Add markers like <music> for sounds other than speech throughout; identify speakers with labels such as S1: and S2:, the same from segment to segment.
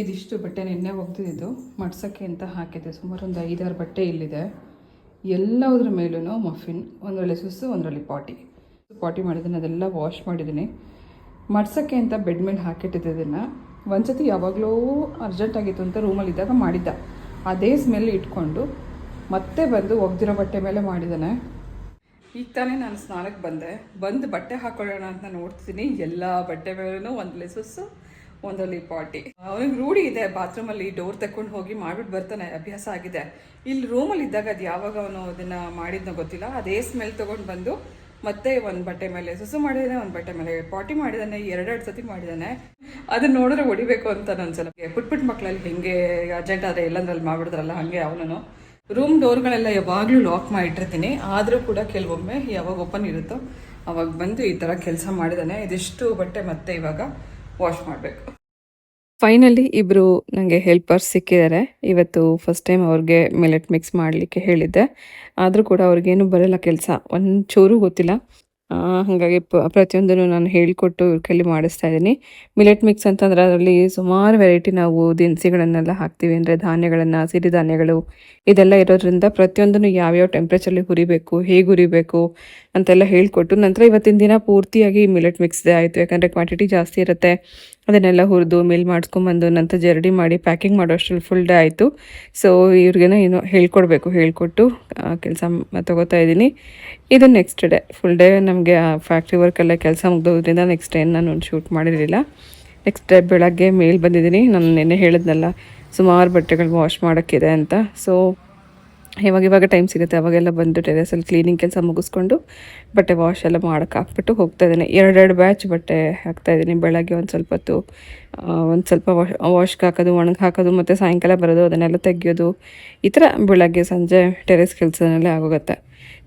S1: ಇದಿಷ್ಟು ಬಟ್ಟೆ ನಿನ್ನೆ ಒಗ್ದಿದ್ದು, ಮಡ್ಸೋಕ್ಕೆ ಅಂತ ಹಾಕಿದ್ದೆ. ಸುಮಾರು ಒಂದು ಐದಾರು ಬಟ್ಟೆ ಇಲ್ಲಿದೆ. ಎಲ್ಲದ್ರ ಮೇಲೂ ಮಫಿನ್ ಒಂದರಲ್ಲಿ ಸುಸ್ಸು, ಒಂದರಲ್ಲಿ ಪಾಟಿ. ಪಾಟಿ ಮಾಡಿದ್ದೀನಿ, ಅದೆಲ್ಲ ವಾಶ್ ಮಾಡಿದ್ದೀನಿ. ಮಡ್ಸೋಕ್ಕೆ ಅಂತ ಬೆಡ್ ಮೇಲೆ ಹಾಕಿಟ್ಟಿದ್ದೆ ಇದನ್ನು. ಒಂದ್ಸತಿ ಯಾವಾಗಲೂ ಅರ್ಜೆಂಟ್ ಆಗಿತ್ತು ಅಂತ ರೂಮಲ್ಲಿ ಇದ್ದಾಗ ಮಾಡಿದ್ದ. ಅದೇ ಸ್ಮೆಲ್ ಇಟ್ಕೊಂಡು ಮತ್ತೆ ಬಂದು ಒಗ್ದಿರೋ ಬಟ್ಟೆ ಮೇಲೆ ಮಾಡಿದ್ದಾನೆ. ಈಗ ತಾನೇ ನಾನು ಸ್ನಾನಕ್ಕೆ ಬಂದೆ. ಬಂದು ಬಟ್ಟೆ ಹಾಕೊಳ್ಳೋಣ ಅಂತ ನೋಡ್ತಿದ್ದೀನಿ. ಎಲ್ಲ ಬಟ್ಟೆ ಮೇಲೂ ಒಂದು ಲೆಸಸ್ಸು ಒಂದರಲ್ಲಿ ಪಾಟಿ ಅವನಿಗೆ ರೂಢಿ ಇದೆ, ಬಾತ್ರೂಮಲ್ಲಿ ಡೋರ್ ತಕೊಂಡು ಹೋಗಿ ಮಾಡ್ಬಿಟ್ಟು ಬರ್ತಾನೆ, ಅಭ್ಯಾಸ ಆಗಿದೆ. ಇಲ್ಲಿ ರೂಮಲ್ಲಿ ಇದ್ದಾಗ ಅದು ಯಾವಾಗ ಅವನು ಅದನ್ನ ಮಾಡಿದ್ನೋ ಗೊತ್ತಿಲ್ಲ. ಅದೇ ಸ್ಮೆಲ್ ತೊಗೊಂಡು ಬಂದು ಮತ್ತೆ ಒಂದು ಬಟ್ಟೆ ಮೇಲೆ, ಸುಸು ಮಾಡಿದಾನೆ, ಒಂದು ಬಟ್ಟೆ ಮೇಲೆ. ಪಾಟಿ ಮಾಡಿದಾನೆ, ಎರಡೆರಡು ಸತಿ ಮಾಡಿದಾನೆ. ಅದನ್ನ ನೋಡಿದ್ರೆ ಹೊಡಿಬೇಕು ಅಂತ ಅನ್ಸಲ್ಲ. ಪುಟ್ ಪುಟ್ ಮಕ್ಕಳಲ್ಲಿ ಹೆಂಗೆ ಅರ್ಜೆಂಟ್ ಆದರೆ ಎಲ್ಲಂದ್ರಲ್ಲಿ ಮಾಡ್ಬಿಡ್ತಾರಲ್ಲ, ಹಂಗೆ ಅವನು ರೂಮ್ ಡೋರ್ಗಳೆಲ್ಲ ಯಾವಾಗಲೂ ಲಾಕ್ ಮಾಡಿಟ್ಟಿರ್ತೀನಿ. ಆದರೂ ಕೂಡ ಕೆಲವೊಮ್ಮೆ ಯಾವಾಗ ಓಪನ್ ಇರುತ್ತೋ, ಅವಾಗ ಬಂದು ಈ ಥರ ಕೆಲಸ ಮಾಡಿದಾನೆ. ಇದಿಷ್ಟು ಬಟ್ಟೆ ಮತ್ತೆ ಇವಾಗ ವಾಶ್ ಮಾಡಬೇಕು.
S2: ಫೈನಲಿ ಇಬ್ರು ನನಗೆ ಹೆಲ್ಪರ್ಸ್ ಸಿಕ್ಕಿದ್ದಾರೆ. ಇವತ್ತು ಫಸ್ಟ್ ಟೈಮ್ ಅವ್ರಿಗೆ ಮಿಲೆಟ್ ಮಿಕ್ಸ್ ಮಾಡಲಿಕ್ಕೆ ಹೇಳಿದ್ದೆ. ಆದರೂ ಕೂಡ ಅವ್ರಿಗೇನು ಬರಲ್ಲ ಕೆಲಸ. ಒಂಚೂರು ಗೊತ್ತಿಲ್ಲ. ಹಾಗಾಗಿ ಪ, ಪ್ರತಿಯೊಂದನ್ನು ನಾನು ಹೇಳಿಕೊಟ್ಟು ಕೈಲಿ ಮಾಡಿಸ್ತಾ ಇದ್ದೀನಿ. ಮಿಲೆಟ್ ಮಿಕ್ಸ್ ಅಂತಂದ್ರೆ ಅದರಲ್ಲಿ ಸುಮಾರು ವೆರೈಟಿ ನಾವು ದಿನಸಿಗಳನ್ನೆಲ್ಲ ಹಾಕ್ತೀವಿ. ಅಂದರೆ ಧಾನ್ಯಗಳನ್ನು ಸಿರಿಧಾನ್ಯಗಳು ಇದೆಲ್ಲ ಇರೋದ್ರಿಂದ ಪ್ರತಿಯೊಂದನ್ನು ಯಾವ್ಯಾವ ಟೆಂಪ್ರೇಚರಲ್ಲಿ ಹುರಿಬೇಕು, ಹೇಗೆ ಹುರಿಬೇಕು ಅಂತೆಲ್ಲ ಹೇಳಿಕೊಟ್ಟು ನಂತರ ಇವತ್ತಿನ ದಿನ ಪೂರ್ತಿಯಾಗಿ ಮಿಲೆಟ್ ಮಿಕ್ಸ್ದೆ ಆಯಿತು. ಯಾಕಂದರೆ ಕ್ವಾಂಟಿಟಿ ಜಾಸ್ತಿ ಇರುತ್ತೆ. ಅದನ್ನೆಲ್ಲ ಹುರಿದು ಮಿಲ್ ಮಾಡಿಸ್ಕೊಂಬಂದು, ನಂತರ ಜರಡಿ ಮಾಡಿ ಪ್ಯಾಕಿಂಗ್ ಮಾಡೋ ಅಷ್ಟರಲ್ಲಿ ಫುಲ್ ಡೇ ಆಯಿತು. ಸೊ ಇವ್ರಿಗೇನೋ ಏನೋ ಹೇಳ್ಕೊಡ್ಬೇಕು, ಹೇಳ್ಕೊಟ್ಟು ಕೆಲಸ ತೊಗೋತಾ ಇದ್ದೀನಿ. ಇದು ನೆಕ್ಸ್ಟ್ ಡೇ ಫುಲ್ ಡೇ ನಮಗೆ ಫ್ಯಾಕ್ಟ್ರಿ ವರ್ಕೆಲ್ಲ ಕೆಲಸ ಮುಗ್ದೋದ್ರಿಂದ ನೆಕ್ಸ್ಟ್ ಡೇ ನಾನು ಶೂಟ್ ಮಾಡಿರಲಿಲ್ಲ. ನೆಕ್ಸ್ಟ್ ಡೇ ಬೆಳಗ್ಗೆ ಮೇಲ್ ಬಂದಿದ್ದೀನಿ. ನಾನು ನಿನ್ನೆ ಹೇಳಿದ್ನಲ್ಲ, ಸುಮಾರು ಬಟ್ಟೆಗಳು ವಾಶ್ ಮಾಡೋಕ್ಕಿದೆ ಅಂತ. ಸೊ ಇವಾಗ ಇವಾಗ ಟೈಮ್ ಸಿಗುತ್ತೆ. ಅವಾಗೆಲ್ಲ ಬಂದು ಟೆರೆಸಲ್ಲಿ ಕ್ಲೀನಿಂಗ್ ಕೆಲಸ ಮುಗಿಸ್ಕೊಂಡು ಬಟ್ಟೆ ವಾಶ್ ಎಲ್ಲ ಮಾಡೋಕೆ ಹಾಕ್ಬಿಟ್ಟು ಹೋಗ್ತಾ ಇದ್ದೀನಿ. ಎರಡೆರಡು ಬ್ಯಾಚ್ ಬಟ್ಟೆ ಹಾಕ್ತಾ ಇದ್ದೀನಿ. ಬೆಳಗ್ಗೆ ಒಂದು ಸ್ವಲ್ಪ ಹೊತ್ತು ಒಂದು ಸ್ವಲ್ಪ ವಾಶ್ ವಾಶ್ಗೆ ಹಾಕೋದು, ಒಣಗಿ ಹಾಕೋದು, ಮತ್ತು ಸಾಯಂಕಾಲ ಬರೋದು, ಅದನ್ನೆಲ್ಲ ತೆಗಿಯೋದು. ಈ ಥರ ಬೆಳಗ್ಗೆ ಸಂಜೆ ಟೆರೆಸ್ ಕೆಲಸದಲ್ಲೇ ಆಗೋಗುತ್ತೆ.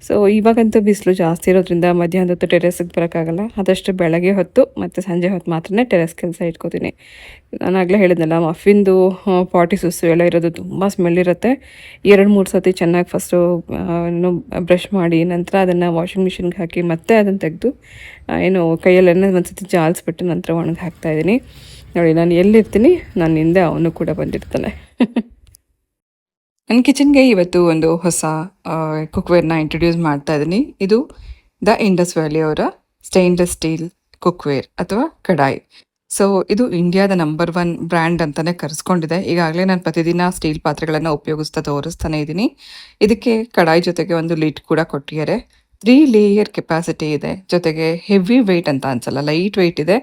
S2: ಸೊ ಇವಾಗಂತೂ ಬಿಸಿಲು ಜಾಸ್ತಿ ಇರೋದ್ರಿಂದ ಮಧ್ಯಾಹ್ನ ಹೊತ್ತು ಟೆರೆಸ್ಗೆ ಬರೋಕ್ಕಾಗಲ್ಲ. ಆದಷ್ಟು ಬೆಳಗ್ಗೆ ಹೊತ್ತು ಮತ್ತು ಸಂಜೆ ಹೊತ್ತು ಮಾತ್ರನೇ ಟೆರೆಸ್ ಕೆಲಸ ಇಟ್ಕೋತೀನಿ. ನಾನು ಆಗಲೇ ಹೇಳಿದ್ನಲ್ಲ ಮಫಿಂದು ಪಾಟಿ ಸುಸ್ಸು ಎಲ್ಲ ಇರೋದು ತುಂಬ ಸ್ಮೆಲ್ ಇರುತ್ತೆ. ಎರಡು, ಮೂರು ಸತಿ ಚೆನ್ನಾಗಿ ಫಸ್ಟು ಬ್ರಷ್ ಮಾಡಿ, ನಂತರ ಅದನ್ನು ವಾಷಿಂಗ್ ಮಿಷಿನ್ಗೆ ಹಾಕಿ ಮತ್ತೆ ಅದನ್ನು ತೆಗೆದು ಏನು ಕೈಯಲ್ಲೆಲ್ಲ ಒಂದು ಸತಿ ಜಾಲಿಸ್ಬಿಟ್ಟು ನಂತರ ಒಣಗಿ ಹಾಕ್ತಾಯಿದ್ದೀನಿ ನೋಡಿ, ನಾನು ಎಲ್ಲಿರ್ತೀನಿ? ನನ್ನ ಹಿಂದೆ ಅವನು ಕೂಡ ಬಂದಿರ್ತಾನೆ. <laughs>
S1: ನನ್ನ ಕಿಚನ್ಗೆ ಇವತ್ತು ಒಂದು ಹೊಸ ಕುಕ್ವೇರ್ನ ಇಂಟ್ರೊಡ್ಯೂಸ್ ಮಾಡ್ತಾ ಇದ್ದೀನಿ ಇದು ದ ಇಂಡಸ್ ವ್ಯಾಲಿ ಅವರ ಸ್ಟೈನ್ಲೆಸ್ ಸ್ಟೀಲ್ ಕುಕ್ವೇರ್ ಅಥವಾ ಕಡಾಯಿ. ಸೊ ಇದು ಇಂಡಿಯಾದ ನಂಬರ್ ಒನ್ ಬ್ರ್ಯಾಂಡ್ ಅಂತಲೇ ಕರೆಸ್ಕೊಂಡಿದೆ. ಈಗಾಗಲೇ ನಾನು ಪ್ರತಿದಿನ ಸ್ಟೀಲ್ ಪಾತ್ರೆಗಳನ್ನು ಉಪಯೋಗಿಸ್ತಾ ತೋರಿಸ್ತಾನೆ ಇದ್ದೀನಿ ಇದಕ್ಕೆ ಕಡಾಯಿ ಜೊತೆಗೆ ಒಂದು ಲಿಡ್ ಕೂಡ ಕೊಟ್ಟಿದ್ದಾರೆ. ತ್ರೀ ಲೇಯರ್ ಕೆಪಾಸಿಟಿ ಇದೆ. ಜೊತೆಗೆ ಹೆವಿ ವೆಯ್ಟ್ ಅಂತ ಅನ್ಸಲ್ಲ ಲೈಟ್ ವೆಯ್ಟ್ ಇದೆ.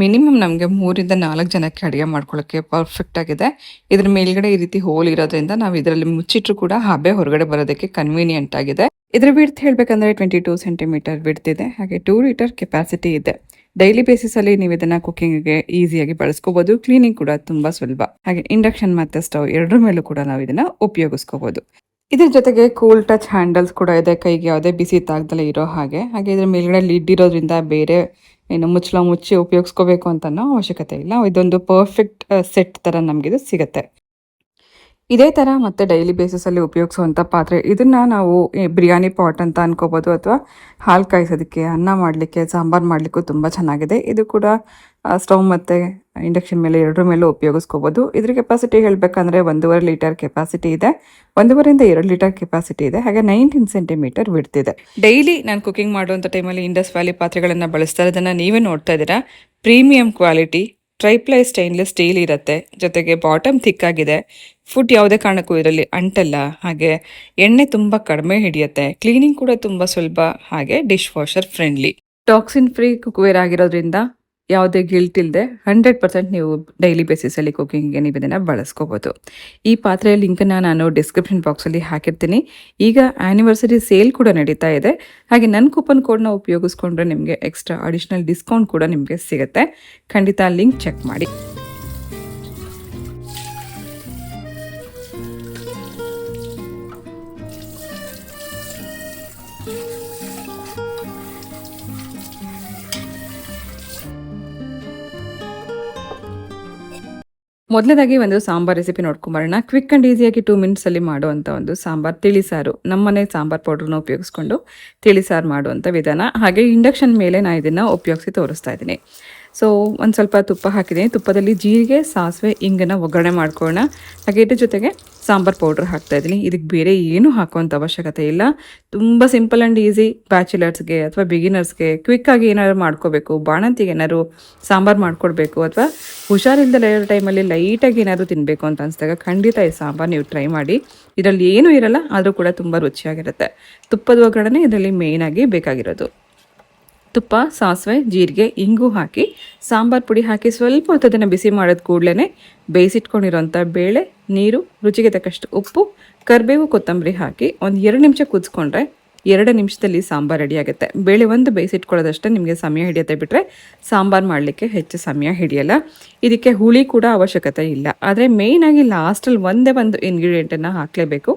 S1: ಮಿನಿಮಮ್ ನಮಗೆ ಮೂರಿಂದ ನಾಲ್ಕು ಜನಕ್ಕೆ ಅಡುಗೆ ಮಾಡ್ಕೊಳ್ಳೋಕ್ಕೆ ಪರ್ಫೆಕ್ಟ್ ಆಗಿದೆ. ಇದ್ರ ಮೇಲ್ಗಡೆ ಈ ರೀತಿ ಹೋಲ್ ಇರೋದ್ರಿಂದ ನಾವು ಇದರಲ್ಲಿ ಮುಚ್ಚಿಟ್ರು ಕೂಡ ಹಬೆ ಹೊರಗಡೆ ಬರೋದಕ್ಕೆ ಕನ್ವೀನಿಯೆಂಟ್ ಆಗಿದೆ. ಇದ್ರ ವಿಡ್ತ್ ಹೇಳ್ಬೇಕಂದ್ರೆ ಟ್ವೆಂಟಿ ಟೂ ಸೆಂಟಿಮೀಟರ್ ವಿಡ್ತ್ ಇದೆ. ಹಾಗೆ ಟೂ ಲೀಟರ್ ಕೆಪಾಸಿಟಿ ಇದೆ. ಡೈಲಿ ಬೇಸಿಸ್ ಅಲ್ಲಿ ನೀವು ಇದನ್ನ ಕುಕಿಂಗ್ಗೆ ಈಸಿಯಾಗಿ ಬಳಸ್ಕೋಬಹುದು ಕ್ಲೀನಿಂಗ್ ಕೂಡ ತುಂಬಾ ಸುಲಭ. ಹಾಗೆ ಇಂಡಕ್ಷನ್ ಮತ್ತೆ ಸ್ಟವ್ ಎರಡರ ಮೇಲೂ ಕೂಡ ನಾವು ಇದನ್ನ ಉಪಯೋಗಿಸ್ಕೋಬಹುದು ಇದ್ರ ಜೊತೆಗೆ ಕೂಲ್ ಟಚ್ ಹ್ಯಾಂಡಲ್ಸ್ ಕೂಡ ಇದೆ. ಕೈಗೆ ಯಾವುದೇ ಬಿಸಿ ತಾಗ್ದಲೇ ಇರೋ ಹಾಗೆ. ಹಾಗೆ ಇದ್ರ ಮೇಲ್ಗಡೆ ಲಿಡ್ ಇರೋದ್ರಿಂದ ಬೇರೆ ಏನು ಮುಚ್ಚಳ ಮುಚ್ಚಿ ಉಪಯೋಗಿಸ್ಕೋಬೇಕು ಅಂತನೋ ಅವಶ್ಯಕತೆ ಇಲ್ಲ. ಇದೊಂದು ಪರ್ಫೆಕ್ಟ್ ಸೆಟ್ ಥರ ನಮಗಿದು ಸಿಗುತ್ತೆ. ಇದೇ ಥರ ಮತ್ತೆ ಡೈಲಿ ಬೇಸಿಸಲ್ಲಿ ಉಪಯೋಗಿಸುವಂಥ ಪಾತ್ರೆ. ಇದನ್ನು ನಾವು ಬಿರಿಯಾನಿ ಪಾಟ್ ಅಂತ ಅನ್ಕೋಬೋದು ಅಥವಾ ಹಾಲು ಕಾಯಿಸೋದಕ್ಕೆ, ಅನ್ನ ಮಾಡಲಿಕ್ಕೆ, ಸಾಂಬಾರು ಮಾಡಲಿಕ್ಕೂ ತುಂಬ ಚೆನ್ನಾಗಿದೆ. ಇದು ಕೂಡ ಸ್ಟವ್ ಮತ್ತು ಇಂಡಕ್ಷನ್ ಮೇಲೆ ಎರಡರ ಮೇಲೂ ಉಪಯೋಗಿಸ್ಕೋಬೋದು. ಇದ್ರ ಕೆಪಾಸಿಟಿ ಹೇಳಬೇಕಂದ್ರೆ ಒಂದೂವರೆ ಲೀಟರ್ ಕೆಪಾಸಿಟಿ ಇದೆ. ಒಂದೂವರೆಯಿಂದ ಎರಡು ಲೀಟರ್ ಕೆಪಾಸಿಟಿ ಇದೆ. ಹಾಗೆ ನೈನ್ಟೀನ್ ಸೆಂಟಿಮೀಟರ್ ಬಿಡ್ತಿದೆ ಡೈಲಿ ನಾನು ಕುಕಿಂಗ್ ಮಾಡುವಂಥ ಟೈಮಲ್ಲಿ ಇಂಡಸ್ ವ್ಯಾಲಿ ಪಾತ್ರೆಗಳನ್ನು ಬಳಸ್ತಾ ಇರೋದನ್ನು ನೀವೇ ನೋಡ್ತಾ ಇದ್ದೀರಾ? Premium quality triply stainless steel ಇರುತ್ತೆ. ಜೊತೆಗೆ ಬಾಟಮ್ ಥಿಕ್ ಆಗಿದೆ. ಫುಡ್ ಯಾವುದೇ ಕಾರಣಕ್ಕೂ ಇದರಲ್ಲಿ ಅಂಟಲ್ಲ. ಹಾಗೆ ಎಣ್ಣೆ ತುಂಬ ಕಡಿಮೆ ಹಿಡಿಯುತ್ತೆ. ಕ್ಲೀನಿಂಗ್ ಕೂಡ ತುಂಬ ಸುಲಭ. ಹಾಗೆ dish washer friendly toxin free cookware ಆಗಿರೋದ್ರಿಂದ ಯಾವುದೇ ಗಿಲ್ಟ್ ಇಲ್ಲದೆ ಹಂಡ್ರೆಡ್ ಪರ್ಸೆಂಟ್ ನೀವು ಡೈಲಿ ಬೇಸಿಸಲ್ಲಿ ಕುಕಿಂಗ್ಗೆ ನೀವು ಇದನ್ನು ಬಳಸ್ಕೋಬೋದು. ಈ ಪಾತ್ರೆಯ ಲಿಂಕನ್ನು ನಾನು ಡಿಸ್ಕ್ರಿಪ್ಷನ್ ಬಾಕ್ಸಲ್ಲಿ ಹಾಕಿರ್ತೀನಿ. ಈಗ ಆ್ಯನಿವರ್ಸರಿ ಸೇಲ್ ಕೂಡ ನಡೀತಾ ಇದೆ. ಹಾಗೆ ನನ್ನ ಕೂಪನ್ ಕೋಡ್ನ ಉಪಯೋಗಿಸ್ಕೊಂಡ್ರೆ ನಿಮಗೆ ಎಕ್ಸ್ಟ್ರಾ ಅಡಿಷ್ನಲ್ ಡಿಸ್ಕೌಂಟ್ ಕೂಡ ನಿಮಗೆ ಸಿಗುತ್ತೆ. ಖಂಡಿತ ಲಿಂಕ್ ಚೆಕ್ ಮಾಡಿ. ಮೊದಲನೇದಾಗಿ ಒಂದು ಸಾಂಬಾರ್ ರೆಸಿಪಿ ನೋಡ್ಕೊಂಬರೋಣ. ಕ್ವಿಕ್ ಆ್ಯಂಡ್ ಈಸಿಯಾಗಿ ಟೂ ಮಿನಿಟ್ಸಲ್ಲಿ ಮಾಡುವಂಥ ಒಂದು ಸಾಂಬಾರ್ ತಿಳಿಸಾರು ನಮ್ಮನೆ ಸಾಂಬಾರ್ ಪೌಡ್ರನ್ನ ಉಪಯೋಗಿಸ್ಕೊಂಡು ತಿಳಿಸಾರು ಮಾಡುವಂಥ ವಿಧಾನ. ಹಾಗೆ ಇಂಡಕ್ಷನ್ ಮೇಲೆ ನಾನು ಇದನ್ನು ಉಪಯೋಗಿಸಿ ತೋರಿಸ್ತಾ ಇದ್ದೀನಿ. ಸೊ ಒಂದು ಸ್ವಲ್ಪ ತುಪ್ಪ ಹಾಕಿದ್ದೀನಿ ತುಪ್ಪದಲ್ಲಿ ಜೀರಿಗೆ, ಸಾಸಿವೆ ಹಿಂಗನ್ನು ಒಗ್ಗರಣೆ ಮಾಡ್ಕೊಳ್ಳೋಣ. ಹಾಗೆ ಇದ್ರ ಜೊತೆಗೆ ಸಾಂಬಾರ್ ಪೌಡ್ರ್ ಹಾಕ್ತಾ ಇದ್ದೀನಿ. ಇದಕ್ಕೆ ಬೇರೆ ಏನೂ ಹಾಕುವಂಥ ಅವಶ್ಯಕತೆ ಇಲ್ಲ. ತುಂಬ ಸಿಂಪಲ್ ಆ್ಯಂಡ್ ಈಸಿ. ಬ್ಯಾಚುಲರ್ಸ್ಗೆ ಅಥವಾ ಬಿಗಿನರ್ಸ್ಗೆ ಕ್ವಿಕ್ಕಾಗಿ ಏನಾದ್ರು ಮಾಡ್ಕೋಬೇಕು. ಬಾಣಂತಿಗೆ ಏನಾದರೂ ಸಾಂಬಾರು ಮಾಡಿಕೊಡ್ಬೇಕು ಅಥವಾ ಹುಷಾರಿಲ್ದಲೇ ಇರೋ ಟೈಮಲ್ಲಿ ಲೈಟಾಗಿ ಏನಾದರೂ ತಿನ್ನಬೇಕು ಅಂತ ಅನಿಸಿದಾಗ ಖಂಡಿತ ಈ ಸಾಂಬಾರು ನೀವು ಟ್ರೈ ಮಾಡಿ. ಇದರಲ್ಲಿ ಏನೂ ಇರಲ್ಲ, ಆದರೂ ಕೂಡ ತುಂಬ ರುಚಿಯಾಗಿರುತ್ತೆ. ತುಪ್ಪದ ಒಗ್ಗರಣೆ ಇದರಲ್ಲಿ ಮೇಯ್ನಾಗಿ ಬೇಕಾಗಿರೋದು. ತುಪ್ಪ, ಸಾಸಿವೆ, ಜೀರಿಗೆ, ಇಂಗು ಹಾಕಿ, ಸಾಂಬಾರು ಪುಡಿ ಹಾಕಿ ಸ್ವಲ್ಪ ಹೊತ್ತು ಅದನ್ನು ಬಿಸಿ ಮಾಡಿದ ಕೂಡಲೇ ಬೇಯಿಸಿಟ್ಕೊಂಡಿರೋಂಥ ಬೇಳೆ, ನೀರು, ರುಚಿಗೆ ತಕ್ಕಷ್ಟು ಉಪ್ಪು, ಕರಿಬೇವು, ಕೊತ್ತಂಬರಿ ಹಾಕಿ ಒಂದು ಎರಡು ನಿಮಿಷ ಕುದಿಸ್ಕೊಂಡ್ರೆ ಎರಡು ನಿಮಿಷದಲ್ಲಿ ಸಾಂಬಾರು ರೆಡಿ ಆಗುತ್ತೆ. ಬೇಳೆ ಒಂದು ಬೇಯಿಸಿಟ್ಕೊಳ್ಳೋದಷ್ಟೇ ನಿಮಗೆ ಸಮಯ ಹಿಡಿಯುತ್ತೆ ಬಿಟ್ಟರೆ ಸಾಂಬಾರು ಮಾಡಲಿಕ್ಕೆ ಹೆಚ್ಚು ಸಮಯ ಹಿಡಿಯಲ್ಲ. ಇದಕ್ಕೆ ಹುಳಿ ಕೂಡ ಅವಶ್ಯಕತೆ ಇಲ್ಲ. ಆದರೆ ಮೇಯ್ನಾಗಿ ಲಾಸ್ಟಲ್ಲಿ ಒಂದೇ ಒಂದು ಇಂಗ್ರೀಡಿಯೆಂಟನ್ನು ಹಾಕಲೇಬೇಕು.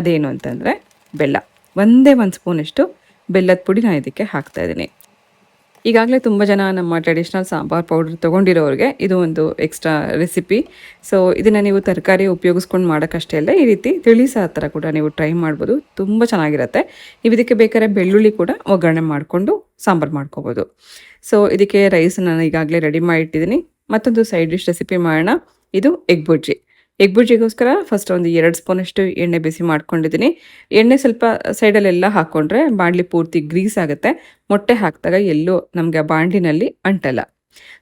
S1: ಅದೇನು ಅಂತಂದರೆ ಬೆಲ್ಲ. ಒಂದೇ ಒಂದು ಸ್ಪೂನಷ್ಟು ಬೆಲ್ಲದ ಪುಡಿ ನಾನು ಇದಕ್ಕೆ ಹಾಕ್ತಾ ಇದ್ದೀನಿ. ಈಗಾಗಲೇ ತುಂಬ ಜನ ನಮ್ಮ ಟ್ರೆಡಿಷ್ನಲ್ ಸಾಂಬಾರ್ ಪೌಡರ್ ತೊಗೊಂಡಿರೋರಿಗೆ ಇದು ಒಂದು ಎಕ್ಸ್ಟ್ರಾ ರೆಸಿಪಿ ಸೊ ಇದನ್ನು ನೀವು ತರಕಾರಿ ಉಪಯೋಗಿಸ್ಕೊಂಡು ಮಾಡೋಕ್ಕಷ್ಟೇ ಅಲ್ಲ, ಈ ರೀತಿ ತಿಳಿ ಸಾರು ಥರ ಕೂಡ ನೀವು ಟ್ರೈ ಮಾಡ್ಬೋದು. ತುಂಬ ಚೆನ್ನಾಗಿರುತ್ತೆ. ನೀವು ಇದಕ್ಕೆ ಬೇಕಾದ್ರೆ ಬೆಳ್ಳುಳ್ಳಿ ಕೂಡ ಒಗ್ಗರಣೆ ಮಾಡಿಕೊಂಡು ಸಾಂಬಾರು ಮಾಡ್ಕೋಬೋದು. ಸೊ ಇದಕ್ಕೆ ರೈಸ್ ನಾನು ಈಗಾಗಲೇ ರೆಡಿ ಮಾಡಿ ಇಟ್ಟಿದ್ದೀನಿ ಮತ್ತೊಂದು ಸೈಡ್ ಡಿಶ್ ರೆಸಿಪಿ ಮಾಡೋಣ. ಇದು ಎಗ್ ಬುರ್ಜಿ ಎಗ್ ಬುರ್ಜಿಗೋಸ್ಕರ ಫಸ್ಟ್ ಒಂದು ಎರಡು ಸ್ಪೂನಷ್ಟು ಎಣ್ಣೆ ಬಿಸಿ ಮಾಡ್ಕೊಂಡಿದ್ದೀನಿ. ಎಣ್ಣೆ ಸ್ವಲ್ಪ ಸೈಡಲ್ಲೆಲ್ಲ ಹಾಕ್ಕೊಂಡ್ರೆ ಬಾಣಲಿ ಪೂರ್ತಿ ಗ್ರೀಸ್ ಆಗುತ್ತೆ. ಮೊಟ್ಟೆ ಹಾಕಿದಾಗ ಎಲ್ಲೂ ನಮಗೆ ಆ ಬಾಣಲಿನಲ್ಲಿ ಅಂಟಲ್ಲ.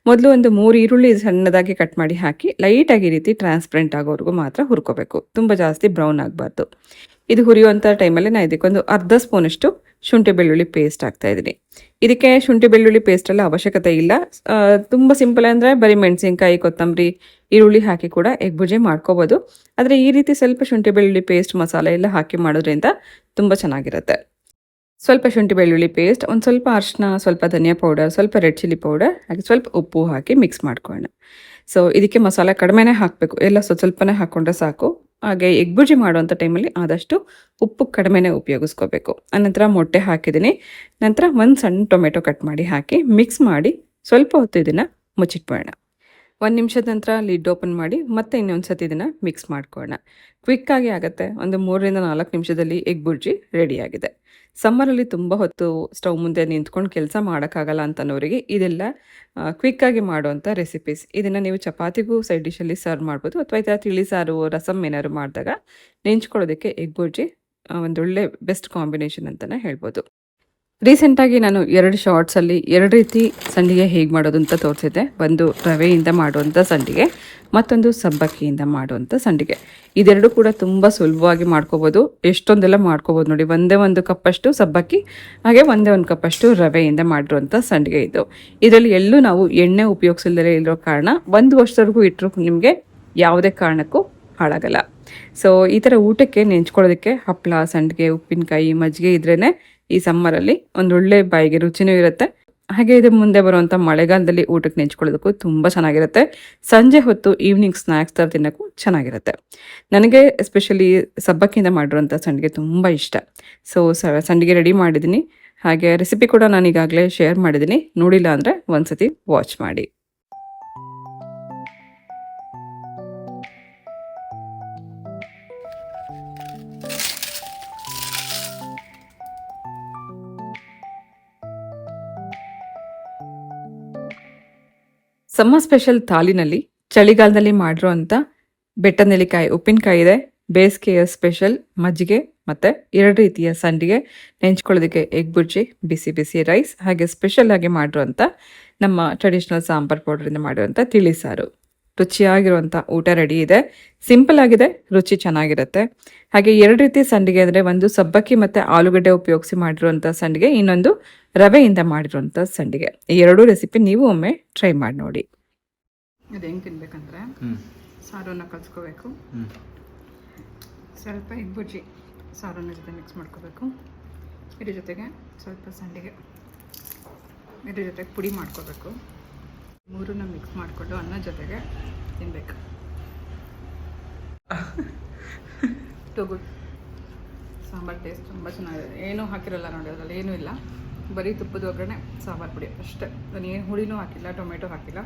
S1: ಮೊದಲು ಒಂದು ಮೂರು ಈರುಳ್ಳಿ ಸಣ್ಣದಾಗಿ ಕಟ್ ಮಾಡಿ ಹಾಕಿ, ಲೈಟಾಗಿ ರೀತಿ ಟ್ರಾನ್ಸ್ಪರೆಂಟ್ ಆಗೋವರೆಗೂ ಮಾತ್ರ ಹುರ್ಕೋಬೇಕು. ತುಂಬ ಜಾಸ್ತಿ ಬ್ರೌನ್ ಆಗಬಾರ್ದು. ಇದು ಹುರಿಯುವಂಥ ಟೈಮಲ್ಲಿ ನಾನು ಇದಕ್ಕೊಂದು ಅರ್ಧ ಸ್ಪೂನಷ್ಟು ಶುಂಠಿ ಬೆಳ್ಳುಳ್ಳಿ ಪೇಸ್ಟ್ ಹಾಕ್ತಾ ಇದ್ದೀನಿ. ಇದಕ್ಕೆ ಶುಂಠಿ ಬೆಳ್ಳುಳ್ಳಿ ಪೇಸ್ಟ್ ಎಲ್ಲ ಅವಶ್ಯಕತೆ ಇಲ್ಲ. ತುಂಬ ಸಿಂಪಲ್ ಅಂದರೆ ಬರೀ ಮೆಣಸಿನ್ಕಾಯಿ, ಕೊತ್ತಂಬರಿ, ಈರುಳ್ಳಿ ಹಾಕಿ ಕೂಡ ಎಗ್ ಭುಜಿ ಮಾಡ್ಕೋಬೋದು. ಆದರೆ ಈ ರೀತಿ ಸ್ವಲ್ಪ ಶುಂಠಿ ಬೆಳ್ಳುಳ್ಳಿ ಪೇಸ್ಟ್ ಮಸಾಲೆ ಎಲ್ಲ ಹಾಕಿ ಮಾಡೋದ್ರಿಂದ ತುಂಬ ಚೆನ್ನಾಗಿರುತ್ತೆ. ಸ್ವಲ್ಪ ಶುಂಠಿ ಬೆಳ್ಳುಳ್ಳಿ ಪೇಸ್ಟ್ ಒಂದು ಸ್ವಲ್ಪ ಅರಿಶಿನ, ಸ್ವಲ್ಪ ಧನಿಯಾ ಪೌಡರ್ ಸ್ವಲ್ಪ ರೆಡ್ ಚಿಲ್ಲಿ ಪೌಡರ್ ಹಾಗೆ ಸ್ವಲ್ಪ ಉಪ್ಪು ಹಾಕಿ ಮಿಕ್ಸ್ ಮಾಡ್ಕೊಳ್ಳೋಣ. ಸೊ ಇದಕ್ಕೆ ಮಸಾಲೆ ಕಡಿಮೆನೇ ಹಾಕಬೇಕು. ಎಲ್ಲ ಸ್ವಲ್ಪ ಸ್ವಲ್ಪನೇ ಹಾಕ್ಕೊಂಡ್ರೆ ಸಾಕು. ಹಾಗೆ ಎಗ್ ಬುರ್ಜಿ ಮಾಡುವಂಥ ಟೈಮಲ್ಲಿ ಆದಷ್ಟು ಉಪ್ಪು ಕಡಿಮೆನೇ ಉಪಯೋಗಿಸ್ಕೋಬೇಕು. ಆನಂತರ ಮೊಟ್ಟೆ ಹಾಕಿದ್ದೀನಿ. ನಂತರ ಒಂದು ಸಣ್ಣ ಟೊಮೆಟೊ ಕಟ್ ಮಾಡಿ ಹಾಕಿ ಮಿಕ್ಸ್ ಮಾಡಿ ಸ್ವಲ್ಪ ಹೊತ್ತು ಇದನ್ನು ಮುಚ್ಚಿಟ್ಬೋಣ ಒಂದು ನಿಮಿಷದ ನಂತರ ಲಿಡ್ ಓಪನ್ ಮಾಡಿ ಮತ್ತೆ ಇನ್ನೊಂದು ಸತಿ ಇದನ್ನು ಮಿಕ್ಸ್ ಮಾಡ್ಕೊಳ್ಳೋಣ. ಕ್ವಿಕ್ಕಾಗಿ ಆಗುತ್ತೆ. ಒಂದು ಮೂರರಿಂದ ನಾಲ್ಕು ನಿಮಿಷದಲ್ಲಿ ಎಗ್ ಬುರ್ಜಿ ರೆಡಿಯಾಗಿದೆ ಸಮ್ಮರಲ್ಲಿ ತುಂಬ ಹೊತ್ತು ಸ್ಟವ್ ಮುಂದೆ ನಿಂತ್ಕೊಂಡು ಕೆಲಸ ಮಾಡೋಕ್ಕಾಗಲ್ಲ ಅಂತನೋರಿಗೆ ಇದೆಲ್ಲ ಕ್ವಿಕ್ಕಾಗಿ ಮಾಡುವಂಥ ರೆಸಿಪೀಸ್ ಇದನ್ನು ನೀವು ಚಪಾತಿಗೂ ಸೈಡ್ ಡಿಶಲ್ಲಿ ಸರ್ವ್ ಮಾಡ್ಬೋದು ಅಥವಾ ಈ ಥರ ತಿಳಿ ಸಾರು ರಸಮ್ ಏನಾದ್ರು ಮಾಡಿದಾಗ ನೆಂಚ್ಕೊಳ್ಳೋದಕ್ಕೆ ಎಗ್ ಬುರ್ಜಿ ಒಂದೊಳ್ಳೆ ಬೆಸ್ಟ್ ಕಾಂಬಿನೇಷನ್ ಅಂತಲೇ ಹೇಳ್ಬೋದು. ರೀಸೆಂಟಾಗಿ ನಾನು ಎರಡು ಶಾರ್ಟ್ಸಲ್ಲಿ ಎರಡು ರೀತಿ ಸಂಡಿಗೆ ಹೇಗೆ ಮಾಡೋದು ಅಂತ ತೋರಿಸಿದ್ದೆ. ಒಂದು ರವೆಯಿಂದ ಮಾಡುವಂಥ ಸಂಡಿಗೆ, ಮತ್ತೊಂದು ಸಬ್ಬಕ್ಕಿಯಿಂದ ಮಾಡುವಂಥ ಸಂಡಿಗೆ. ಇದೆರಡು ಕೂಡ ತುಂಬ ಸುಲಭವಾಗಿ ಮಾಡ್ಕೋಬೋದು. ಎಷ್ಟೊಂದೆಲ್ಲ ಮಾಡ್ಕೋಬೋದು ನೋಡಿ, ಒಂದೇ ಒಂದು ಕಪ್ಪಷ್ಟು ಸಬ್ಬಕ್ಕಿ, ಹಾಗೆ ಒಂದೇ ಒಂದು ಕಪ್ಪಷ್ಟು ರವೆಯಿಂದ ಮಾಡಿರುವಂಥ ಸಂಡಿಗೆ ಇದು. ಇದರಲ್ಲಿ ಎಲ್ಲೂ ನಾವು ಎಣ್ಣೆ ಉಪಯೋಗಿಸಲ್ದೇ ಇರೋ ಕಾರಣ ಒಂದು ವರ್ಷದವರೆಗೂ ಇಟ್ಟರು ನಿಮಗೆ ಯಾವುದೇ ಕಾರಣಕ್ಕೂ ಹಾಳಾಗಲ್ಲ. ಸೊ ಈ ಥರ ಊಟಕ್ಕೆ ನೆಂಚ್ಕೊಳ್ಳೋದಕ್ಕೆ ಹಪ್ಪಳ ಸಂಡಿಗೆ, ಉಪ್ಪಿನಕಾಯಿ, ಮಜ್ಜಿಗೆ ಇದ್ರೇ ಈ ಸಮ್ಮರಲ್ಲಿ ಒಳ್ಳೆ ಬಾಯಿಗೆ ರುಚಿನೂ ಇರುತ್ತೆ. ಹಾಗೆ ಇದು ಮುಂದೆ ಬರುವಂಥ ಮಳೆಗಾಲದಲ್ಲಿ ಊಟಕ್ಕೆ ನೆಂಚ್ಕೊಳ್ಳೋದಕ್ಕೂ ತುಂಬ ಚೆನ್ನಾಗಿರುತ್ತೆ. ಸಂಜೆ ಹೊತ್ತು ಈವ್ನಿಂಗ್ ಸ್ನ್ಯಾಕ್ಸ್ ಥರ ತಿನ್ನೋಕ್ಕೂ ಚೆನ್ನಾಗಿರುತ್ತೆ. ನನಗೆ ಎಸ್ಪೆಷಲಿ ಸಬ್ಬಕ್ಕಿಯಿಂದ ಮಾಡಿರುವಂಥ ಸಂಡಿಗೆ ತುಂಬ ಇಷ್ಟ. ಸೊ ಸ, ಸಂಡಿಗೆ ರೆಡಿ ಮಾಡಿದ್ದೀನಿ. ಹಾಗೆ ರೆಸಿಪಿ ಕೂಡ ನಾನು ಈಗಾಗಲೇ ಶೇರ್ ಮಾಡಿದ್ದೀನಿ. ನೋಡಿಲ್ಲ ಅಂದರೆ ಒಂದ್ಸತಿ ವಾಚ್ ಮಾಡಿ. ಸಮ್ಮ ಸ್ಪೆಷಲ್ ಥಾಲಿನಲ್ಲಿ ಚಳಿಗಾಲದಲ್ಲಿ ಮಾಡಿರೋಂಥ ಬೆಟ್ಟ ನೆಲ್ಲಿಕಾಯಿ ಉಪ್ಪಿನಕಾಯಿ ಇದೆ. ಬೇಸಿಗೆಯ ಸ್ಪೆಷಲ್ ಮಜ್ಜಿಗೆ ಮತ್ತು ಎರಡು ರೀತಿಯ ಸಂಡಿಗೆ ನೆಂಚ್ಕೊಳ್ಳೋದಕ್ಕೆ ಎಗ್ ಬುರ್ಜಿ, ಬಿಸಿ ಬಿಸಿ ರೈಸ್ ಹಾಗೆ ಸ್ಪೆಷಲ್ ಆಗಿ ಮಾಡಿರುವಂಥ ನಮ್ಮ ಟ್ರೆಡಿಷ್ನಲ್ ಸಾಂಬಾರ್ ಪೌಡರಿಂದ ಮಾಡಿರುವಂಥ ತಿಳಿ ಸಾರು. ರುಚಿಯಾಗಿರುವಂಥ ಊಟ ರೆಡಿ ಇದೆ. ಸಿಂಪಲ್ ಆಗಿದೆ ರುಚಿ ಚೆನ್ನಾಗಿರುತ್ತೆ. ಹಾಗೆ ಎರಡು ರೀತಿ ಸಂಡಿಗೆ ಅಂದರೆ ಒಂದು ಸಬ್ಬಕ್ಕಿ ಮತ್ತು ಆಲೂಗಡ್ಡೆ ಉಪಯೋಗಿಸಿ ಮಾಡಿರುವಂಥ ಸಂಡಿಗೆ ಇನ್ನೊಂದು ರವೆಯಿಂದ ಮಾಡಿರುವಂಥ ಸಂಡಿಗೆ. ಈ ಎರಡೂ ರೆಸಿಪಿ ನೀವು ಒಮ್ಮೆ ಟ್ರೈ ಮಾಡಿ ನೋಡಿ. ಅದೇನು ಹೆಂಗೆ ತಿನ್ಬೇಕಂದ್ರೆ ಸಾರನ್ನ ಕಲ್ಸ್ಕೋಬೇಕು. ಸ್ವಲ್ಪ ಬುಜ್ಜಿ ಸಾರನ್ನ ಜೊತೆ ಮಿಕ್ಸ್ ಮಾಡ್ಕೋಬೇಕು. ಇದ್ರ ಜೊತೆಗೆ ಸ್ವಲ್ಪ ಸಂಡಿಗೆ ಇದ್ರ ಜೊತೆಗೆ ಪುಡಿ ಮಾಡ್ಕೋಬೇಕು. ಮೂರನ್ನ ಮಿಕ್ಸ್ ಮಾಡಿಕೊಂಡು ಅನ್ನ ಜೊತೆಗೆ ತಿನ್ಬೇಕು. ಗುಡ್ ಸಾಂಬಾರ್ ಟೇಸ್ಟ್ ತುಂಬ ಚೆನ್ನಾಗಿದೆ. ಏನೂ ಹಾಕಿರಲ್ಲ ನೋಡಿ, ಅದರಲ್ಲಿ ಏನೂ ಇಲ್ಲ. ಬರೀ ತುಪ್ಪದ ಒಗ್ಗರಣೆ, ಸಾಂಬಾರು ಪುಡಿ ಅಷ್ಟೇ. ನಾನು ಏನು ಹುಳಿನೂ ಹಾಕಿಲ್ಲ, ಟೊಮೆಟೊ ಹಾಕಿಲ್ಲ.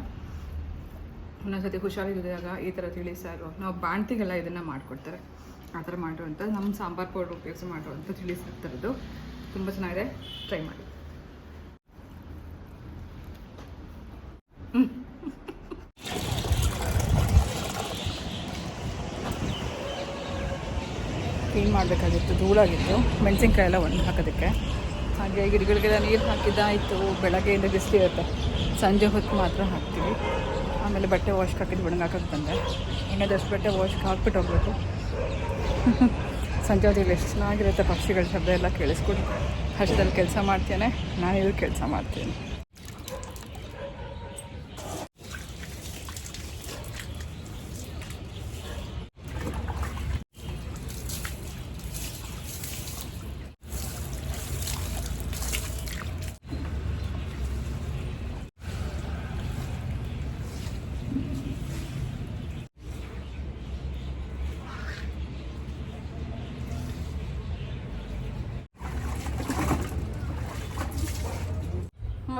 S1: ಒಂದೊಂದ್ಸತಿ ಹುಷಾರಿದ್ದಾಗ ಈ ಥರ ತಿಳಿ ಸಾರು. ನಾವು ಬಾಣ್ತಿಗೆಲ್ಲ ಇದನ್ನು ಮಾಡಿಕೊಡ್ತಾರೆ. ಆ ಥರ ಮಾಡಿರುವಂಥ ನಮ್ಮ ಸಾಂಬಾರು ಪೌಡ್ರ್ ಉಪಯೋಗಿಸಿ ಮಾಡಿರುವಂಥ ತಿಳಿ ಸಾರು ಥರದ್ದು. ತುಂಬ ಚೆನ್ನಾಗಿದೆ. ಟ್ರೈ ಮಾಡಿ. ಕ್ಲೀನ್ ಮಾಡಬೇಕಾಗಿತ್ತು, ಧೂಳಾಗಿತ್ತು. ಮೆಣಸಿನ್ಕಾಯಿ ಎಲ್ಲ ಒಣ ಹಾಕೋದಕ್ಕೆ. ಹಾಗೆ ಗಿಡಗಳಿಗೆಲ್ಲ ನೀರು ಹಾಕಿದ್ದಾಯಿತು ಬೆಳಗ್ಗೆಯಿಂದ ಬಿಸಿಲು ಇರುತ್ತೆ. ಸಂಜೆ ಹೊತ್ತು ಮಾತ್ರ ಹಾಕ್ತೀವಿ. ಆಮೇಲೆ ಬಟ್ಟೆ ವಾಶ್ಗೆ ಹಾಕಿದ್ದು ಒಣಗಾಕಕ್ಕೆ ಬಂದೆ. ಇನ್ನೊಂದಷ್ಟು ಬಟ್ಟೆ ವಾಶ್ಗೆ ಹಾಕ್ಬಿಟ್ಟು ಹೋಗ್ಬೇಕು. ಸಂಜೆ ಹೊತ್ತಿಗೆ ಎಷ್ಟು ಚೆನ್ನಾಗಿರುತ್ತೆ ಪಕ್ಷಿಗಳ ಶಬ್ದ ಎಲ್ಲ ಕೇಳಿಸ್ಕೊಡಿ. ಹರ್ಷದಲ್ಲಿ ಕೆಲಸ ಮಾಡ್ತೇನೆ. ನಾನು ಇದು ಕೆಲಸ ಮಾಡ್ತೀನಿ.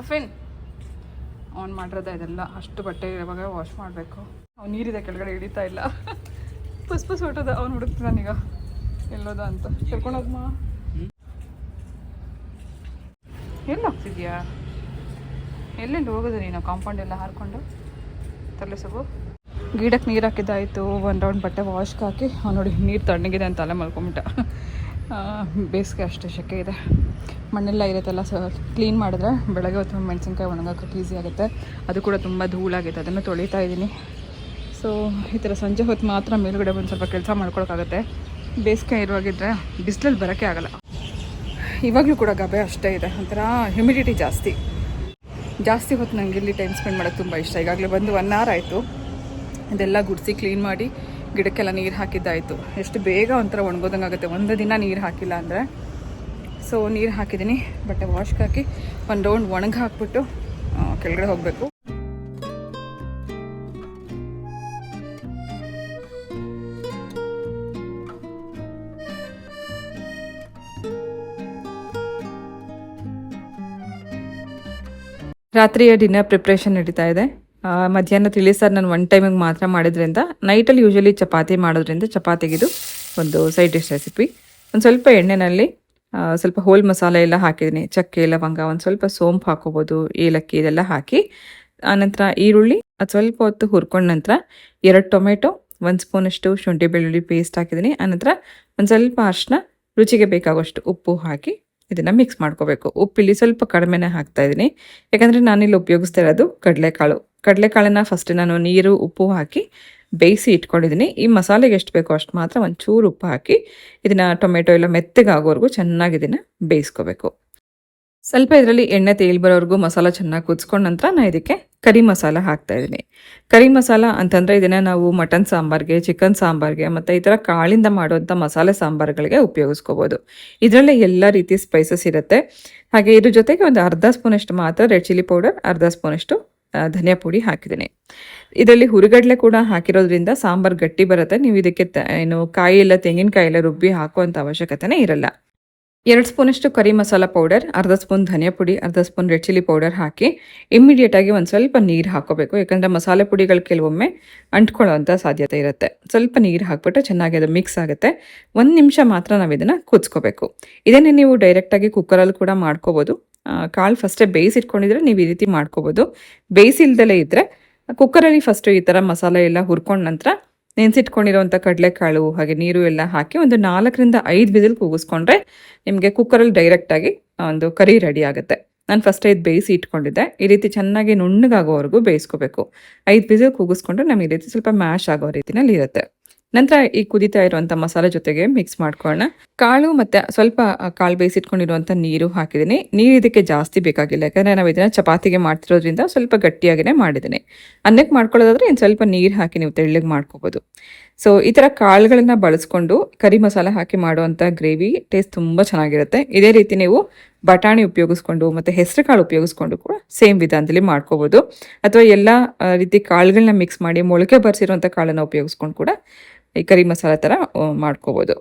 S1: ಮಫಿನ್ ಆನ್ ಮಾಡಿರೋದ ಇದೆಲ್ಲ. ಅಷ್ಟು ಬಟ್ಟೆ ಇರುವಾಗ ವಾಶ್ ಮಾಡಬೇಕು? ಅವ್ನು ನೀರಿದೆ ಕೆಳಗಡೆ ಹಿಡಿತಾ ಇಲ್ಲ. ಪುಸ್ ಪುಸ್ ಹೊಟ್ಟದ. ಅವ್ನು ಈಗ. ಎಲ್ಲೋದ ಅಂತ. ಕರ್ಕೊಂಡೋಗ್ಮ ಎಲ್ಲಿ ಹೋಗ್ತಿದ್ಯಾ? ಎಲ್ಲೆಲ್ಲಿ ಹೋಗೋದು ನೀನು? ಕಾಂಪೌಂಡ್ ಎಲ್ಲ ಹಾರ್ಕೊಂಡು? ತಲೆ ಸೊಬು ಗಿಡಕ್ಕೆ ನೀರು ಹಾಕಿದ್ದಾಯಿತು. ಒಂದು ರೌಂಡ್ ಬಟ್ಟೆ ವಾಶ್ಗೆ ಹಾಕಿ. ಅವ್ನು ನೋಡಿ, ನೀರು ತಣ್ಣಗಿದೆ ಅಂತ ತಲೆ ಮಲ್ಕೊಂಬಿಟ್ಟ ಬೇಸಿಗೆ ಅಷ್ಟು ಶೆಕೆ ಇದೆ. ಮಣ್ಣೆಲ್ಲ ಇರುತ್ತಲ್ಲ ಸ ಕ್ಲೀನ್ ಮಾಡಿದ್ರೆ ಬೆಳಗ್ಗೆ ಹೊತ್ತು ಮೆಣಸಿನ್ಕಾಯಿ ಒಣಗಾಕೋಕೆ ಈಸಿ ಆಗುತ್ತೆ. ಅದು ಕೂಡ ತುಂಬ ಧೂಳಾಗಿದೆ ಅದನ್ನು ತೊಳಿತಾ ಇದ್ದೀನಿ. ಸೊ ಈ ಥರ ಸಂಜೆ ಹೊತ್ತು ಮಾತ್ರ ಮೇಲುಗಡೆ ಒಂದು ಸ್ವಲ್ಪ ಕೆಲಸ ಮಾಡ್ಕೊಳಕ್ಕಾಗತ್ತೆ. ಬೇಸಿಗೆ ಇರುವಾಗಿದ್ದರೆ ಬಿಸಿಲಲ್ಲಿ ಬರೋಕ್ಕೆ ಆಗಲ್ಲ. ಇವಾಗಲೂ ಕೂಡ ಗಬೆ ಅಷ್ಟೇ ಇದೆ, ಒಂಥರ ಹ್ಯುಮಿಡಿಟಿ ಜಾಸ್ತಿ. ಜಾಸ್ತಿ ಹೊತ್ತು ನನಗೆ ಇಲ್ಲಿ ಟೈಮ್ ಸ್ಪೆಂಡ್ ಮಾಡೋಕ್ಕೆ ತುಂಬ ಇಷ್ಟ. ಈಗಾಗಲೇ ಬಂದು ಒನ್ ಅವರ್ ಆಯಿತು. ಇದೆಲ್ಲ ಗುಡಿಸಿ ಕ್ಲೀನ್ ಮಾಡಿ ಗಿಡಕ್ಕೆಲ್ಲ ನೀರು ಹಾಕಿದ್ದಾಯಿತು. ಎಷ್ಟು ಬೇಗ ಒಂಥರ ಒಣಗೋದಂಗೆ ಆಗುತ್ತೆ. ಒಂದು ದಿನ ನೀರು ಹಾಕಿಲ್ಲ ಅಂದರೆ. ಸೊ ನೀರು ಹಾಕಿದ್ದೀನಿ ಬಟ್ಟೆ ವಾಶ್ಗೆ ಹಾಕಿ ಒಂದು ರೌಂಡ್ ಒಣಗಿ ಹಾಕ್ಬಿಟ್ಟು ಕೆಳಗಡೆ ಹೋಗಬೇಕು. ರಾತ್ರಿಯ ಡಿನ್ನರ್ ಪ್ರಿಪ್ರೇಷನ್ ನಡೀತಾ ಇದೆ. ಮಧ್ಯಾಹ್ನ ತಿಳಿ ಸರ್ ನಾನು ಒನ್ ಟೈಮಿಗೆ ಮಾತ್ರ ಮಾಡಿದ್ರಿಂದ ನೈಟಲ್ಲಿ ಯೂಶಲಿ ಚಪಾತಿ ಮಾಡೋದ್ರಿಂದ ಚಪಾತಿಗಿದು ಒಂದು ಸೈಡ್ ಡಿಶ್ ರೆಸಿಪಿ ಒಂದು ಸ್ವಲ್ಪ ಎಣ್ಣೆನಲ್ಲಿ ಸ್ವಲ್ಪ ಹೋಲ್ ಮಸಾಲೆ ಎಲ್ಲ ಹಾಕಿದ್ದೀನಿ. ಚಕ್ಕೆ, ಲವಂಗ, ಒಂದು ಸ್ವಲ್ಪ ಸೋಂಪು ಹಾಕೋಬೋದು, ಏಲಕ್ಕಿ ಇದೆಲ್ಲ ಹಾಕಿ ಆನಂತರ ಈರುಳ್ಳಿ, ಅದು ಸ್ವಲ್ಪ ಹೊತ್ತು ಹುರ್ಕೊಂಡ ನಂತರ ಎರಡು ಟೊಮೆಟೊ, ಒಂದು ಸ್ಪೂನಷ್ಟು ಶುಂಠಿ ಬೆಳ್ಳುಳ್ಳಿ ಪೇಸ್ಟ್ ಹಾಕಿದ್ದೀನಿ. ಆನಂತರ ಒಂದು ಸ್ವಲ್ಪ ಅರ್ಶಿನ ರುಚಿಗೆ ಬೇಕಾಗುವಷ್ಟು ಉಪ್ಪು ಹಾಕಿ ಇದನ್ನು ಮಿಕ್ಸ್ ಮಾಡ್ಕೋಬೇಕು. ಉಪ್ಪಿಲ್ಲಿ ಸ್ವಲ್ಪ ಕಡಿಮೆನೇ ಹಾಕ್ತಾ ಇದ್ದೀನಿ. ಯಾಕಂದರೆ ನಾನಿಲ್ಲಿ ಉಪಯೋಗಿಸ್ತಾ ಇರೋದು ಕಡಲೆಕಾಳು. ಕಡಲೆಕಾಳನ್ನ ಫಸ್ಟ್ ನಾನು ನೀರು, ಉಪ್ಪು ಹಾಕಿ ಬೇಯಿಸಿ ಇಟ್ಕೊಂಡಿದ್ದೀನಿ. ಈ ಮಸಾಲೆಗೆ ಎಷ್ಟು ಬೇಕೋ ಅಷ್ಟು ಮಾತ್ರ ಒಂಚೂರು ಉಪ್ಪು ಹಾಕಿ ಇದನ್ನು ಟೊಮೆಟೊ ಎಲ್ಲ ಮೆತ್ತಗಾಗೋವರೆಗೂ ಚೆನ್ನಾಗಿ ಇದನ್ನು ಬೇಯಿಸ್ಕೋಬೇಕು. ಸ್ವಲ್ಪ ಇದರಲ್ಲಿ ಎಣ್ಣೆ ತೇಲಿ ಬರೋವರೆಗೂ ಮಸಾಲ ಚೆನ್ನಾಗಿ ಕುದಿಸ್ಕೊಂಡ ನಂತರ ನಾನು ಇದಕ್ಕೆ ಕರಿ ಮಸಾಲ ಹಾಕ್ತಾ ಇದ್ದೀನಿ. ಕರಿ ಮಸಾಲ ಅಂತಂದರೆ ಇದನ್ನು ನಾವು ಮಟನ್ ಸಾಂಬಾರ್ಗೆ, ಚಿಕನ್ ಸಾಂಬಾರ್ಗೆ ಮತ್ತು ಈ ಥರ ಕಾಳಿಂದ ಮಾಡುವಂಥ ಮಸಾಲೆ ಸಾಂಬಾರುಗಳಿಗೆ ಉಪಯೋಗಿಸ್ಕೋಬೋದು. ಇದರಲ್ಲೇ ಎಲ್ಲ ರೀತಿ ಸ್ಪೈಸಸ್ ಇರುತ್ತೆ. ಹಾಗೆ ಇದ್ರ ಜೊತೆಗೆ ಒಂದು ಅರ್ಧ ಸ್ಪೂನಷ್ಟು ಮಾತ್ರ ರೆಡ್ ಚಿಲ್ಲಿ ಪೌಡರ್ ಅರ್ಧ ಸ್ಪೂನಷ್ಟು ಧನಿಯಾ ಪುಡಿ ಹಾಕಿದ್ದೀನಿ. ಇದರಲ್ಲಿ ಹುರಿಗಡಲೆ ಕೂಡ ಹಾಕಿರೋದ್ರಿಂದ ಸಾಂಬಾರು ಗಟ್ಟಿ ಬರುತ್ತೆ. ನೀವು ಇದಕ್ಕೆ ಏನು ಕಾಯಿ ಎಲ್ಲ, ತೆಂಗಿನಕಾಯಿ ಎಲ್ಲ ರುಬ್ಬಿ ಹಾಕುವಂಥ ಅವಶ್ಯಕತೆನೇ ಇರಲ್ಲ. ಎರಡು ಸ್ಪೂನಷ್ಟು ಕರಿ ಮಸಾಲ ಪೌಡರ್, ಅರ್ಧ ಸ್ಪೂನ್ ಧನಿಯಾ ಪುಡಿ, ಅರ್ಧ ಸ್ಪೂನ್ ರೆಡ್ ಚಿಲ್ಲಿ ಪೌಡರ್ ಹಾಕಿ ಇಮ್ಮಿಡಿಯೇಟಾಗಿ ಒಂದು ಸ್ವಲ್ಪ ನೀರು ಹಾಕೋಬೇಕು. ಯಾಕಂದರೆ ಮಸಾಲೆ ಪುಡಿಗಳು ಕೆಲವೊಮ್ಮೆ ಅಂಟ್ಕೊಳ್ಳೋವಂಥ ಸಾಧ್ಯತೆ ಇರುತ್ತೆ. ಸ್ವಲ್ಪ ನೀರು ಹಾಕ್ಬಿಟ್ಟು ಚೆನ್ನಾಗಿ ಅದು ಮಿಕ್ಸ್ ಆಗುತ್ತೆ. ಒಂದು ನಿಮಿಷ ಮಾತ್ರ ನಾವು ಇದನ್ನು ಕುದಿಸ್ಕೋಬೇಕು. ಇದನ್ನೇ ನೀವು ಡೈರೆಕ್ಟಾಗಿ ಕುಕ್ಕರಲ್ಲಿ ಕೂಡ ಮಾಡ್ಕೋಬೋದು. ಕಾಳು ಫಸ್ಟೇ ಬೇಯಿಸಿಟ್ಕೊಂಡಿದ್ರೆ ನೀವು ಈ ರೀತಿ ಮಾಡ್ಕೋಬೋದು. ಬೇಯಿಸಿಲ್ದಲೇ ಇದ್ದರೆ ಕುಕ್ಕರಲ್ಲಿ ಫಸ್ಟು ಈ ಥರ ಮಸಾಲೆ ಎಲ್ಲ ಹುರ್ಕೊಂಡ ನಂತರ ನೆನೆಸಿಟ್ಕೊಂಡಿರೋಂಥ ಕಡಲೆಕಾಳು, ಹಾಗೆ ನೀರು ಎಲ್ಲ ಹಾಕಿ ಒಂದು ನಾಲ್ಕರಿಂದ ಐದು ಬಿಸಿಲು ಕೂಗಿಸ್ಕೊಂಡ್ರೆ ನಿಮಗೆ ಕುಕ್ಕರಲ್ಲಿ ಡೈರೆಕ್ಟಾಗಿ ಒಂದು ಕರಿ ರೆಡಿ ಆಗುತ್ತೆ. ನಾನು ಫಸ್ಟ್ ಇದು ಬೇಯಿಸಿ ಇಟ್ಕೊಂಡಿದ್ದೆ. ಈ ರೀತಿ ಚೆನ್ನಾಗಿ ನುಣ್ಣಗಾಗೋವರೆಗೂ ಬೇಯಿಸ್ಕೋಬೇಕು. ಐದು ಬಿಸಿಲು ಕೂಗಿಸ್ಕೊಂಡ್ರೆ ನಮಗೆ ಈ ರೀತಿ ಸ್ವಲ್ಪ ಮ್ಯಾಶ್ ಆಗೋ ರೀತಿನಲ್ಲಿ ಇರುತ್ತೆ. ನಂತರ ಈ ಕುದಿತಾ ಇರುವಂಥ ಮಸಾಲೆ ಜೊತೆಗೆ ಮಿಕ್ಸ್ ಮಾಡ್ಕೊಳ್ಳೋಣ. ಕಾಳು ಮತ್ತು ಸ್ವಲ್ಪ ಕಾಳು ಬೇಯಿಸಿಟ್ಕೊಂಡಿರುವಂಥ ನೀರು ಹಾಕಿದ್ದೀನಿ. ನೀರು ಇದಕ್ಕೆ ಜಾಸ್ತಿ ಬೇಕಾಗಿಲ್ಲ. ಯಾಕಂದರೆ ನಾವು ಇದನ್ನು ಚಪಾತಿಗೆ ಮಾಡ್ತಿರೋದ್ರಿಂದ ಸ್ವಲ್ಪ ಗಟ್ಟಿಯಾಗಿನೇ ಮಾಡಿದ್ದೀನಿ. ಅನ್ನಕ್ಕೆ ಮಾಡ್ಕೊಳ್ಳೋದಾದ್ರೆ ಇನ್ನು ಸ್ವಲ್ಪ ನೀರು ಹಾಕಿ ನೀವು ತೆಳ್ಳಗೆ ಮಾಡ್ಕೋಬೋದು. ಸೊ ಈ ಥರ ಕಾಳುಗಳನ್ನ ಬಳಸ್ಕೊಂಡು ಕರಿ ಮಸಾಲ ಹಾಕಿ ಮಾಡುವಂಥ ಗ್ರೇವಿ ಟೇಸ್ಟ್ ತುಂಬ ಚೆನ್ನಾಗಿರುತ್ತೆ. ಇದೇ ರೀತಿ ನೀವು ಬಟಾಣಿ ಉಪಯೋಗಿಸ್ಕೊಂಡು ಮತ್ತು ಹೆಸರು ಕಾಳು ಉಪಯೋಗಿಸ್ಕೊಂಡು ಕೂಡ ಸೇಮ್ ವಿಧಾನದಲ್ಲಿ ಮಾಡ್ಕೋಬೋದು. ಅಥವಾ ಎಲ್ಲ ರೀತಿ ಕಾಳುಗಳನ್ನ ಮಿಕ್ಸ್ ಮಾಡಿ ಮೊಳಕೆ ಬರೆಸಿರುವಂಥ ಕಾಳನ್ನು ಉಪಯೋಗಿಸ್ಕೊಂಡು ಕೂಡ ಕರಿ ಮಸಾಲ ಥರ ಮಾಡ್ಕೋಬೋದು.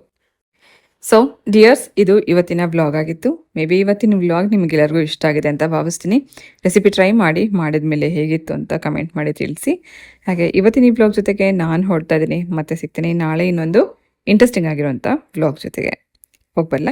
S1: ಸೊ ಡಿಯರ್ಸ್ ಇದು ಇವತ್ತಿನ ವ್ಲಾಗ್ ಆಗಿತ್ತು. ಮೇ ಬಿ ಇವತ್ತಿನ ವ್ಲಾಗ್ ನಿಮಗೆಲ್ಲರಿಗೂ ಇಷ್ಟ ಆಗಿದೆ ಅಂತ ಭಾವಿಸ್ತೀನಿ. ರೆಸಿಪಿ ಟ್ರೈ ಮಾಡಿ ಮಾಡಿದ ಮೇಲೆ ಹೇಗಿತ್ತು ಅಂತ ಕಮೆಂಟ್ ಮಾಡಿ ತಿಳಿಸಿ. ಹಾಗೆ ಇವತ್ತಿನ ಈ ವ್ಲಾಗ್ ಜೊತೆಗೆ ನಾನು ಹೊಡ್ತಾ ಇದ್ದೀನಿ. ಮತ್ತೆ ಸಿಗ್ತೀನಿ ನಾಳೆ ಇನ್ನೊಂದು ಇಂಟ್ರೆಸ್ಟಿಂಗ್ ಆಗಿರುವಂಥ ವ್ಲಾಗ್ ಜೊತೆಗೆ. ಹೋಗ್ಬಲ್ಲ